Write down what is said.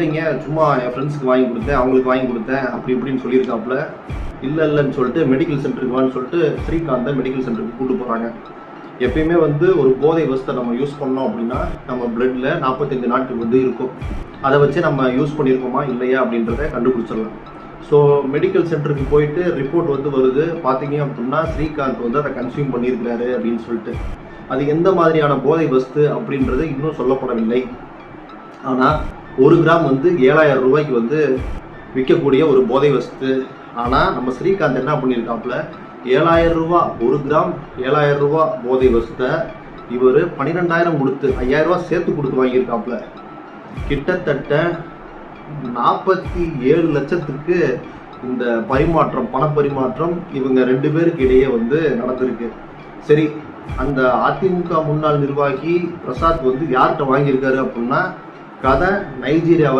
இல்லைங்க சும்மா என் ஃப்ரெண்ட்ஸுக்கு வாங்கி கொடுத்தேன் அவங்களுக்கு வாங்கி கொடுத்தேன் அப்படி இப்படின்னு சொல்லியிருக்காப்புல. இல்லை இல்லைன்னு சொல்லிட்டு மெடிக்கல் சென்டருக்கு வான்னு சொல்லிட்டு ஸ்ரீகாந்தை மெடிக்கல் சென்டருக்கு கூப்பிட்டு போகிறாங்க எப்பயுமே வந்து ஒரு போதை வஸ்தை நம்ம யூஸ் பண்ணோம் அப்படின்னா நம்ம பிளட்ல நாற்பத்தஞ்சு நாட்கள் வந்து இருக்கும். அதை வச்சு நம்ம யூஸ் பண்ணியிருக்கோமா இல்லையா அப்படின்றத கண்டுபிடிச்சிடலாம். ஸோ மெடிக்கல் சென்டருக்கு போயிட்டு ரிப்போர்ட் வந்து வருது. பார்த்தீங்க அப்படின்னா ஸ்ரீகாந்த் வந்து அதை கன்சியூம் பண்ணியிருக்கிறாரு அப்படின்னு சொல்லிட்டு. அது எந்த மாதிரியான போதை வஸ்து அப்படின்றது இன்னும் சொல்லப்படவில்லை. ஆனால் ஒரு கிராம் வந்து ஏழாயிரம் ரூபாய்க்கு வந்து விற்கக்கூடிய ஒரு போதை வஸ்து. ஆனால் நம்ம ஸ்ரீகாந்த் என்ன பண்ணியிருக்காப்புல? ஏழாயிரம் ரூபா ஒரு கிராம் ஏழாயிரம் ரூபா போதை வஸ்தை இவர் பன்னிரெண்டாயிரம் கொடுத்து ஐயாயிரம் ரூபா சேர்த்து கொடுத்து வாங்கியிருக்காப்புல. கிட்டத்தட்ட நாற்பத்தி ஏழு லட்சத்துக்கு இந்த பரிமாற்றம் பணப்பரிமாற்றம் இவங்க ரெண்டு பேருக்கு இடையே வந்து நடந்திருக்கு. சரி அந்த அதிமுக முன்னாள் நிர்வாகி பிரசாத் வந்து யார்கிட்ட வாங்கியிருக்காரு அப்படின்னா కాదా? నైజీరియా